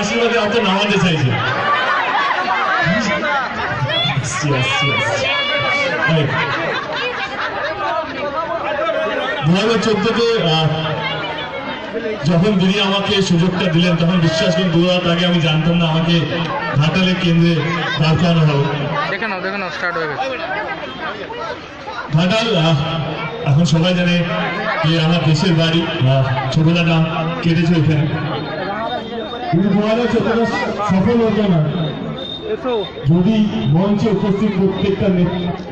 আশীর্বাদে অত নামাতে চাইছে. দু হাজার চোদ্দতে যখন দিদি আমাকে সুযোগটা দিলেন তখন বিশ্বাস করুন দু রাত আগে আমি জানতাম না আমাকে ঘাটালের কেন্দ্রে দাঁড় করানো হবে। দেখে নাও দেখে নাও স্টার্ট হয়ে গেছে। ঘাটাল এখন সবাই জানে যে আমার দেশের বাড়ি ছোটদা নাম কেটেছে এখানে সফল হতো না যদি মঞ্চে উপস্থিত প্রত্যেকটা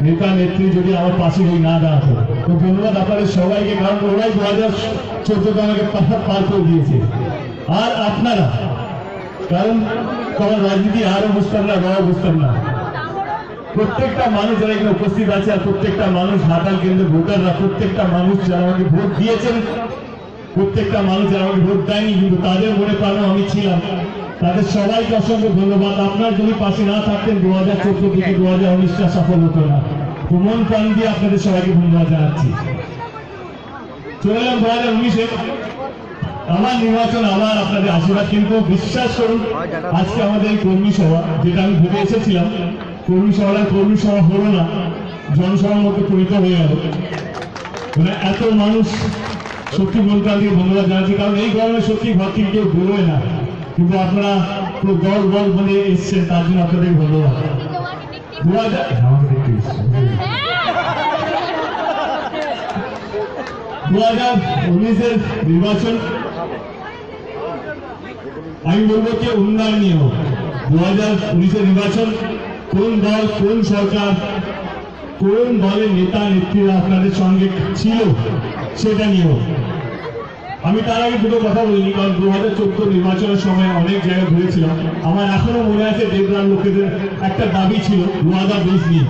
নেতা নেত্রী যদি আমার পাশে যদি না দাঁড়াতো তো ধন্যবাদ আপনাদের সবাইকে কারণ ওরাই দু হাজার চোদ্দতে আমাকে পার- করে দিয়েছে। আর আপনারা কারণ তখন রাজনীতি আরও বুঝতাম না বড় বুঝতাম না। প্রত্যেকটা মানুষ যারা এখানে উপস্থিত আছে আর প্রত্যেকটা মানুষ ঘাটাল কেন্দ্রে ভোটাররা প্রত্যেকটা মানুষ যারা আমাকে ভোট দিয়েছেন প্রত্যেকটা মানুষ যারা আমাকে ভোট দেয়নি কিন্তু তাদের মনে প্রাণে আমি ছিলাম। তাদের সবাইকে অসংখ্য ধন্যবাদ। আপনার যদি পাশে না থাকতেন দু হাজার চোদ্দ থেকে দু হাজার উনিশটা সফল হতো না। তো মন প্রাণ দিয়ে আপনাদের সবাইকে ধন্যবাদ জানাচ্ছি। চলে এলাম দু হাজার উনিশে। আমার নির্বাচন আমার আপনাদের আশীর্বাদ কিন্তু বিশ্বাস করুন আজকে আমাদের এই কর্মী সভা যেটা আমি ভেবে এসেছিলাম কর্মী সভাটা কর্মী সভা হলো না জনসভার মধ্যে পরিণত হয়ে গেল। মানে এত মানুষ সত্যি বলতে দিয়ে ধন্যবাদ জানাচ্ছি কারণ এই গরমে সত্যি ঘর থেকে কেউ বেরোয় না। কিন্তু আপনারা পুরো দল বল মানে এসছেন, তার জন্য আপনাদের ধন্যবাদ। দু হাজার হাজার উনিশের নির্বাচন। আমি বলব যে উন্নয়নীয়। দু হাজার উনিশের নির্বাচন, কোন দল, কোন সরকার কোন দলের নেতা, নেত্রীরা আপনাদের সঙ্গে ছিল, সেটা নিয়ে হোক আমি তার আগে দুটো কথা বলিনি, কারণ দু হাজার চোদ্দ নির্বাচনের সময় অনেক জায়গায় ঘুরেছিলাম। আমার এখনও মনে আছে দেবরাম লোকেদের একটা দাবি ছিল, ওয়াদা বেশ নিয়ে।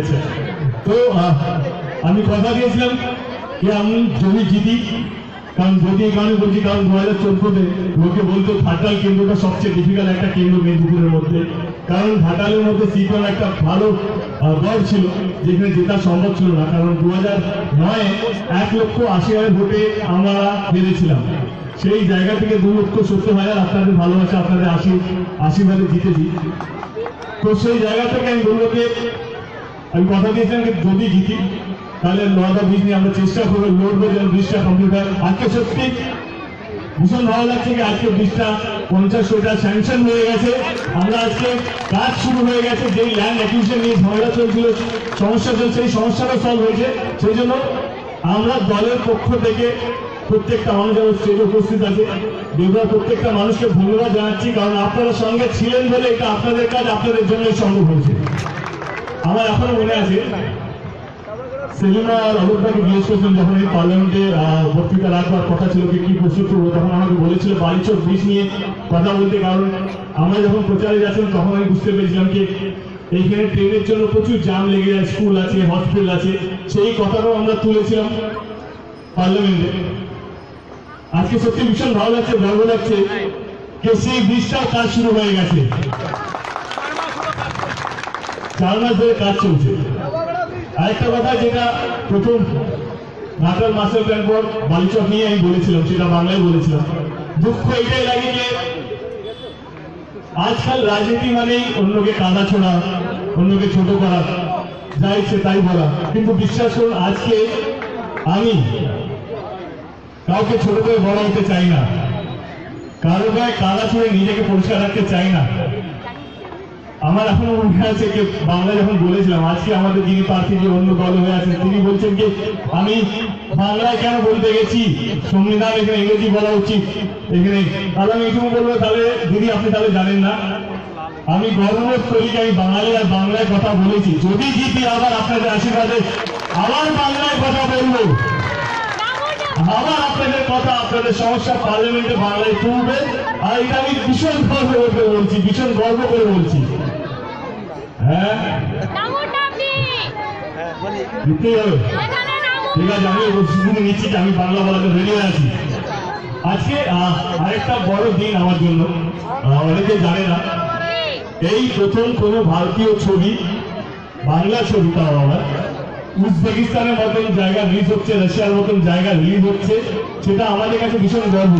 আচ্ছা। আমি কথা দিয়েছিলাম যে আমি যদি জিতি, কারণ যদি এই কারণে বলছি, কারণ দু হাজার চোদ্দতে লোকে বলতো ঘাটাল কেন্দ্রটা সবচেয়ে ডিফিকাল্ট একটা কেন্দ্র মেদিনীপুরের মধ্যে। কারণ ঘাটালের মধ্যে সিপিএম একটা ভালো দল ছিল, যেখানে জেতা সম্ভব ছিল না। কারণ দু হাজার নয়ে এক লক্ষ আশি হাজার ভোটে আমরা হেরেছিলাম। সেই জায়গা থেকে দু লক্ষ সত্তর হাজার আপনাদের ভালোবাসা, আপনাদের আশী, আশীর্বাদে জিতেছি। তো সেই জায়গা থেকে আমি বলব যে, আমি কথা দিয়েছিলাম যদি জিতি তাহলে নয়টা ব্রিজ নিয়ে আমরা চেষ্টা করব, লড়বো যেন ব্রিজটা কমপ্লিট হয়। আজকে সত্যি ভীষণ ভালো লাগছে যে আজকে ব্রিজটা পঞ্চাশ কোটা স্যাংশন হয়ে গেছে। আমরা আজকে কাজ শুরু হয়ে গেছে, যেই ল্যান্ড অ্যাকুইশন নিয়ে ঝগড়া চলছিল, সমস্যা চলছে, সেই সমস্যাটা সলভ হয়েছে। সেই জন্য আমরা দলের পক্ষ থেকে প্রত্যেকটা মানুষ যেন স্টেজে উপস্থিত আছে। দেবরা, প্রত্যেকটা মানুষকে ধন্যবাদ জানাচ্ছি, কারণ আপনারা সঙ্গে ছিলেন বলে এটা আপনাদের কাজ, আপনাদের জন্যই সম্ভব হয়েছে। আমার এখনও মনে আছে সেলিনা রাখবার কথা বলেছিল কথা বলতে, কারণ আমরা যখন প্রচারে তখন বুঝতে পেরেছিলাম ট্রেনের জন্য প্রচুর জাম লেগে হসপিটাল আছে, সেই কথাটাও আমরা তুলেছিলাম পার্লামেন্টে। আজকে সত্যি ভীষণ ভালো লাগছে, গর্ব লাগছে যে সেই ব্রিজটাও কাজ শুরু হয়ে গেছে। চার কাজ চলছে। আরেকটা কথা যেটা প্রথম ঘাটাল মাস্টার প্ল্যান পর বালিচক নিয়ে আমি বলেছিলাম, সেটা বাংলায় বলেছিলাম। দুঃখ এটাই লাগে যে আজকাল রাজনীতি মানেই অন্যকে কাদা ছোড়া, অন্যকে ছোট করা, যা ইচ্ছে তাই বলা। কিন্তু বিশ্বাস করুন, আজকে আমি কাউকে ছোট করে বড় হতে চাই না। কারও গায়ে কাদা ছুঁড়ে নিজেকে পরিষ্কার রাখতে চাই না। আমার এখনও মনে আছে যে বাংলা যখন বলেছিলাম, আজকে আমাদের যিনি প্রার্থী যে অন্য দল হয়ে আছেন, তিনি বলছেন যে, আমি বাংলায় কেন বলতে গেছি? সংবিধান এখানে ইংরেজি বলা উচিত। এখানে তাহলে আমি এটুকু বলব, তাহলে দিদি, আপনি তাহলে জানেন না। আমি গর্ববোধ করি যে আমি বাঙালি আর বাংলায় কথা বলেছি। যদি জিতি আবার আপনাদের আশীর্বাদে আবার বাংলায় কথা বলব। আবার আপনাদের কথা, আপনাদের সমস্যা পার্লামেন্টে বাংলায় তুলবে। আর এটা আমি ভীষণ গর্ব করে বলছি, ভীষণ গর্ব করে বলছি। ঠিক আছে আমি নিচ্ছি আমি বাংলা আছি আজকে বড় দিন আমার জন্য অনেকে জানে না এই প্রথম কোনো ভারতীয় ছবি আবার উজবেকিস্তানের মতন জায়গা রিলিজ হচ্ছে রাশিয়ার মতন জায়গা রিলিজ হচ্ছে, সেটা আমাদের কাছে ভীষণ গর্ব।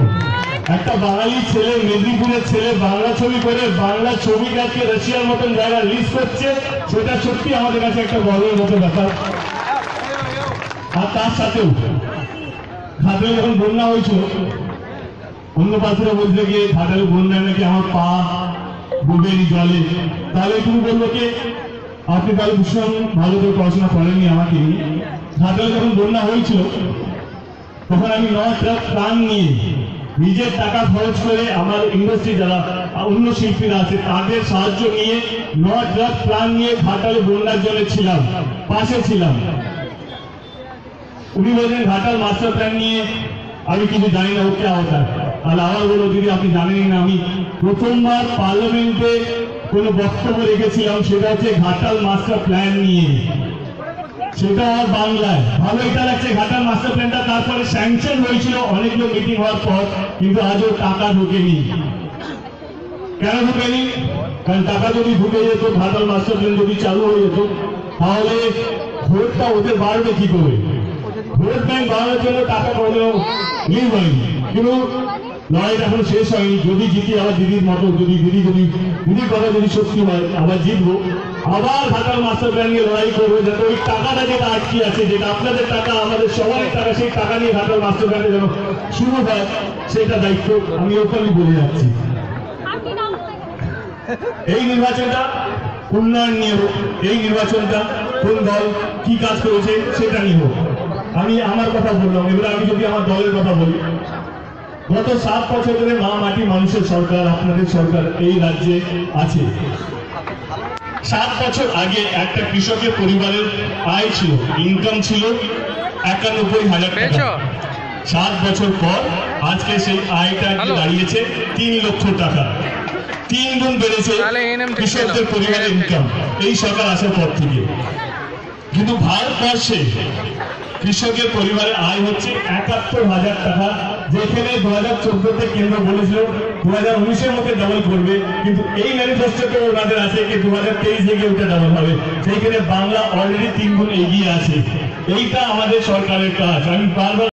একটা বাঙালি ছেলে, মেদিনীপুরের ছেলে, বাংলা ছবি করে, বাংলা ছবিটাকে রাশিয়ার মতন জায়গা রিলিজ করছে, সেটা সত্যি আমাদের কাছে একটা গর্বের মতো ব্যাপার। আর তার সাথেও, ঘাটালে যখন বন্যা হয়েছিল, অন্য পাশেরা বলতে গিয়ে ঘাটালে বন্যায় নাকি আমার পা ডুবেনি জলে। তাহলে তুমি বলল কি? আপনি তাহলে ভীষণ ভালো করে পড়াশোনা করেননি আমাকে। ঘাটালে যখন বন্যা হয়েছিল, তখন আমি ন ট্রাক প্রাণ নিয়ে নিজের টাকা খরচ করে আমার ইন্ডাস্ট্রি যারা অন্য শিল্পীরা আছে, তাদের সাহায্য নিয়ে ন ট্রাক প্রাণ নিয়ে ঘাটালে বন্যার জন্য ছিলাম, পাশে ছিলাম। উনি বলছেন ঘাটাল মাস্টার প্ল্যান নিয়ে আমি কিছু জানি না, ওকে আওতা তাহলে আবার বলো দিদি আপনি জানেনই না, আমি প্রথমবার পার্লামেন্টে কোনো বক্তব্য রেখেছিলাম, সেটা হচ্ছে ঘাটাল মাস্টার প্ল্যান নিয়ে। সেটা বাংলায়। ভালো এটা লাগছে, ঘাটাল মাস্টার প্ল্যানটা তারপরে স্যাংশন হয়েছিল, অনেকগুলো মিটিং হওয়ার পর, কিন্তু আজও টাকা ঢোকেনি। কেন ঢুকেনি? কারণ টাকা যদি ঢুকে যেত, ঘাটাল মাস্টার প্ল্যান যদি চালু হয়ে যেত, তাহলে ভোটটা ওদের বাড়বে কি করে? ভোট ব্যাংক বাড়ানোর জন্য টাকা পড়লেও লিভ হয়নি। কিন্তু লড়াইটা এখন শেষ হয়নি। যদি জিতি, আবার দিদির মতো, যদি দিদি, যদি দিদির কথা যদি সত্যি হয় আবার জিতবো। আবার ঘাটাল মাস্টার প্ল্যান নিয়ে লড়াই করব, যাতে ওই টাকাটা যেটা আটকে আছে, যেটা আপনাদের টাকা, আমাদের সবার টাকা, সেই টাকা নিয়ে ঘাটাল মাস্টার প্ল্যানে যেন শুরু হয়, সেটা দায়িত্ব আমি ওখানে বলে যাচ্ছি এই নির্বাচনটা উন্নয়ন নিয়ে হোক, এই নির্বাচনটা কোন দল কি কাজ করেছে, সেটা নিয়ে হোক। আমি আমার কথা বললাম, এবার আমি যদি আমার দলের কথা বলি, গত সাত বছর ধরে মা মাটি মানুষের সরকার, আপনাদের সরকার এই রাজ্যে আছে। সাত বছর আগে একটা কৃষকের পরিবারের আয় ছিল ইনকাম ছিল একানব্বই হাজার টাকা। সাত বছর পর আজকে সেই আয়টা দাঁড়িয়েছে তিন লক্ষ টাকা। তিন গুণ বেড়েছে। কৃষকদের পরিবারের ইনকাম এই সরকার আসার পর থেকে। কিন্তু ভারতবর্ষে কৃষকের পরিবারের আয় হচ্ছে একাত্তর হাজার টাকা যেখানে দু হাজার চোদ্দতে কেন্দ্র বলেছিল দু হাজার উনিশের মধ্যে ডাবল করবে। কিন্তু এই ম্যানিফেস্টোতে ওনাদের আছে কি দু হাজার তেইশ থেকে ওটা ডাবল হবে। সেইখানে বাংলা অলরেডি তিন গুণ এগিয়ে আছে। এইটা আমাদের সরকারের কাজ। আমি বারবার